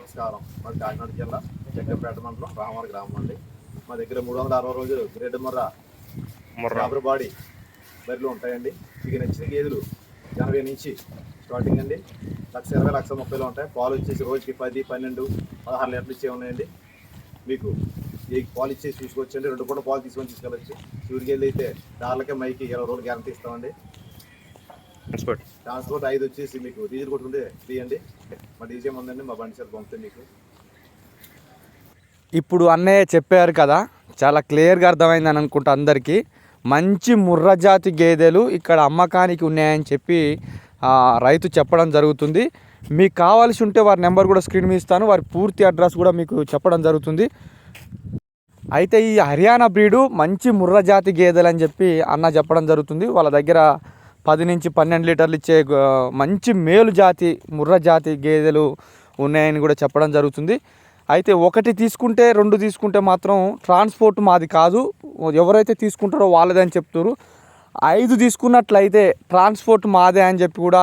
నమస్కారం. మాది కాకినాడ జిల్లా చక్రపేట మండలం రామవరం గ్రామం అండి. మా దగ్గర మూడు వందల అరవై రోజులు గ్రేడ్ ముర్రా రాబర్ బాడీ బరిలో ఉంటాయండి. మీకు నచ్చిన గేదెలు ఎనభై నుంచి స్టార్టింగ్ అండి. లక్ష ఇరవై లక్ష ముప్పైలో ఉంటాయి. పాలు వచ్చేసి రోజుకి పది పన్నెండు పదహారు లీటర్లు ఇచ్చే ఉన్నాయండి. మీకు ఈ పాలు ఇచ్చేసి తీసుకొచ్చండి రెండు పూట పాలు తీసుకొని తీసుకెళ్ళచ్చు. సూర్యుకి వెళ్ళి అయితే దార్లకే మైకి ఇరవై రోజులు గ్యారంటీ ఇస్తామండి. ట్రాన్స్పోర్ట్ ఐదు వచ్చేసి మీకు డీజిల్ కొట్టుకుంటే ఫ్రీ అండి. మా డీజిల్ ఉందండి మా బండి సార్ పంపుతాయి మీకు. ఇప్పుడు అన్నయ్య చెప్పారు కదా చాలా క్లియర్గా అర్థమైందని అనుకుంటా అందరికీ. మంచి ముర్ర జాతి గేదెలు ఇక్కడ అమ్మకానికి ఉన్నాయని చెప్పి ఆ, రైతు చెప్పడం జరుగుతుంది. మీకు కావాల్సి ఉంటే వారి నెంబర్ కూడా స్క్రీన్ మీద ఇస్తాను. వారి పూర్తి అడ్రస్ కూడా మీకు చెప్పడం జరుగుతుంది. అయితే ఈ హర్యానా బ్రీడు మంచి ముర్ర జాతి గేదెలు అని చెప్పి అన్న చెప్పడం జరుగుతుంది. వాళ్ళ దగ్గర పది నుంచి పన్నెండు లీటర్లు ఇచ్చే మంచి మేలు జాతి ముర్ర జాతి గేదెలు ఉన్నాయని కూడా చెప్పడం జరుగుతుంది. అయితే ఒకటి తీసుకుంటే రెండు తీసుకుంటే మాత్రం ట్రాన్స్పోర్ట్ మాది కాదు. ఎవరైతే తీసుకుంటారో వాళ్ళదే అని చెప్తారు ఐదు తీసుకున్నట్లయితే ట్రాన్స్పోర్ట్ మాదే అని చెప్పి కూడా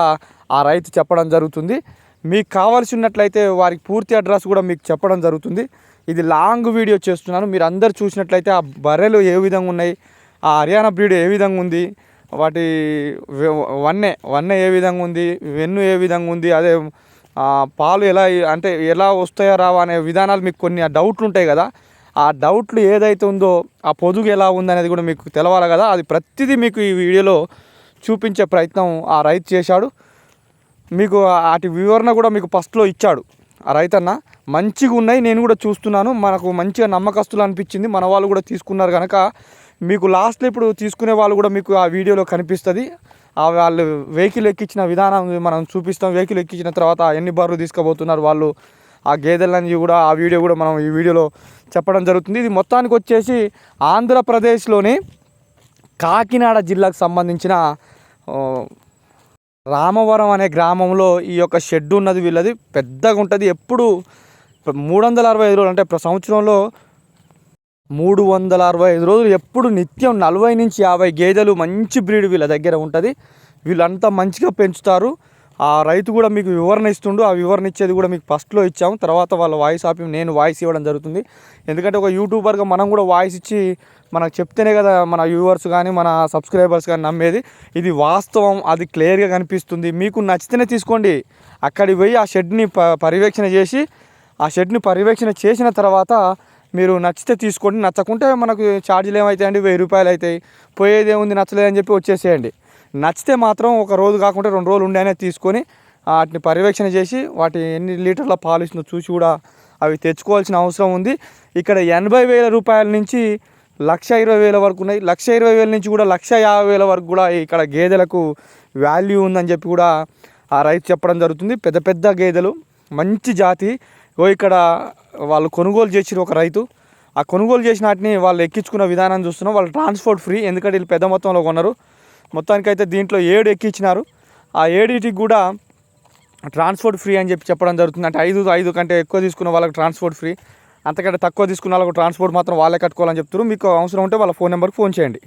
ఆ రైతు చెప్పడం జరుగుతుంది. మీకు కావాల్సి ఉన్నట్లయితే వారికి పూర్తి అడ్రస్ కూడా మీకు చెప్పడం జరుగుతుంది. ఇది లాంగ్ వీడియో చేస్తున్నాను. మీరు అందరు చూసినట్లయితే ఆ బర్రెలు ఏ విధంగా ఉన్నాయి ఆ హర్యానా బ్రీడ్ ఏ విధంగా ఉంది వాటి వన్నె వన్నె ఏ విధంగా ఉంది వెన్ను ఏ విధంగా ఉంది అదే పాలు ఎలా అంటే ఎలా వస్తాయో రావా అనే విధానాలు మీకు కొన్ని ఆ డౌట్లు ఉంటాయి కదా. ఆ డౌట్లు ఏదైతే ఉందో ఆ పొదుగు ఎలా ఉందనేది కూడా మీకు తెలవాలి కదా. అది ప్రతిదీ మీకు ఈ వీడియోలో చూపించే ప్రయత్నం ఆ రైతు చేశాడు. మీకు వాటి వివరణ కూడా మీకు ఫస్ట్లో ఇచ్చాడు. ఆ రైతన్న మంచిగా ఉన్నాయి నేను కూడా చూస్తున్నాను. మనకు మంచిగా నమ్మకస్తులు అనిపించింది. మన వాళ్ళు కూడా తీసుకున్నారు కనుక మీకు లాస్ట్లో ఇప్పుడు తీసుకునే వాళ్ళు కూడా మీకు ఆ వీడియోలో కనిపిస్తుంది. ఆ వాళ్ళు వెహికల్ ఎక్కించిన విధానం మనం చూపిస్తాం. వెహికల్ ఎక్కించిన తర్వాత ఎన్ని బార్లు తీసుకుపోతున్నారు వాళ్ళు? ఆ గేదెలని కూడా ఆ వీడియో కూడా మనం ఈ వీడియోలో చెప్పడం జరుగుతుంది. ఇది మొత్తానికి వచ్చేసి ఆంధ్రప్రదేశ్లోని కాకినాడ జిల్లాకు సంబంధించిన రామవరం అనే గ్రామంలో ఈ యొక్క షెడ్ ఉన్నది వీళ్ళది. పెద్దగా ఉంటుంది ఎప్పుడు మూడు వందల అరవై ఐదు రోజులు అంటే సంవత్సరంలో మూడు వందల అరవై ఐదు రోజులు ఎప్పుడు నిత్యం నలభై నుంచి యాభై గేదెలు మంచి బ్రీడ్ వీళ్ళ దగ్గర ఉంటుంది. వీళ్ళంతా మంచిగా పెంచుతారు. ఆ రైతు కూడా మీకు వివరణ ఇస్తుండు. ఆ వివరణ ఇచ్చేది కూడా మీకు ఫస్ట్లో ఇచ్చాము. తర్వాత వాళ్ళ వాయిస్ ఆపి నేను వాయిస్ ఇవ్వడం జరుగుతుంది. ఎందుకంటే ఒక యూట్యూబర్గా మనం కూడా వాయిస్ ఇచ్చి మనకు చెప్తేనే కదా మన వ్యూవర్స్ కానీ మన సబ్స్క్రైబర్స్ కానీ నమ్మేది. ఇది వాస్తవం అది క్లియర్గా కనిపిస్తుంది. మీకు నచ్చితేనే తీసుకోండి. అక్కడికి పోయి ఆ షెడ్ని ప పర్యవేక్షణ చేసి ఆ షెడ్ని పర్యవేక్షణ చేసిన తర్వాత మీరు నచ్చితే తీసుకోండి నచ్చకుంటే మనకు ఛార్జీలు ఏమవుతాయండి వెయ్యి రూపాయలు అవుతాయి. పోయేది ఏముంది నచ్చలేదని చెప్పి వచ్చేసేయండి. నచ్చితే మాత్రం ఒక రోజు కాకుండా రెండు రోజులు ఉండే అనేది తీసుకొని వాటిని పర్యవేక్షణ చేసి వాటి ఎన్ని లీటర్ల పాలు ఇస్తుందో చూసి కూడా అవి తెచ్చుకోవాల్సిన అవసరం ఉంది. ఇక్కడ ఎనభై వేల రూపాయల నుంచి లక్ష ఇరవై వేల వరకు ఉన్నాయి. లక్ష ఇరవై వేల నుంచి కూడా లక్ష యాభై వేల వరకు కూడా ఇక్కడ గేదెలకు వాల్యూ ఉందని చెప్పి కూడా ఆ రైతు చెప్పడం జరుగుతుంది. పెద్ద పెద్ద గేదెలు మంచి జాతి. ఓ ఇక్కడ వాళ్ళు కొనుగోలు చేసిన ఒక రైతు. ఆ కొనుగోలు చేసిన వాటిని వాళ్ళు ఎక్కించుకున్న విధానం చూస్తున్నాం. వాళ్ళు ట్రాన్స్పోర్ట్ ఫ్రీ ఎందుకంటే వీళ్ళు పెద్ద మొత్తంలో కొన్నారు. మొత్తానికైతే దీంట్లో ఏడు ఎక్కించినారు. ఆ ఏడిటికి కూడా ట్రాన్స్పోర్ట్ ఫ్రీ అని చెప్పి చెప్పడం జరుగుతుంది. అంటే ఐదు ఐదు కంటే ఎక్కువ తీసుకున్న వాళ్ళకి ట్రాన్స్పోర్ట్ ఫ్రీ. అంతకంటే తక్కువ తీసుకున్న వాళ్ళకు ట్రాన్స్పోర్ట్ మాత్రం వాళ్ళే కట్టుకోవాలని చెప్తారు మీకు అవసరం ఉంటే వాళ్ళ ఫోన్ నెంబర్కి ఫోన్ చేయండి.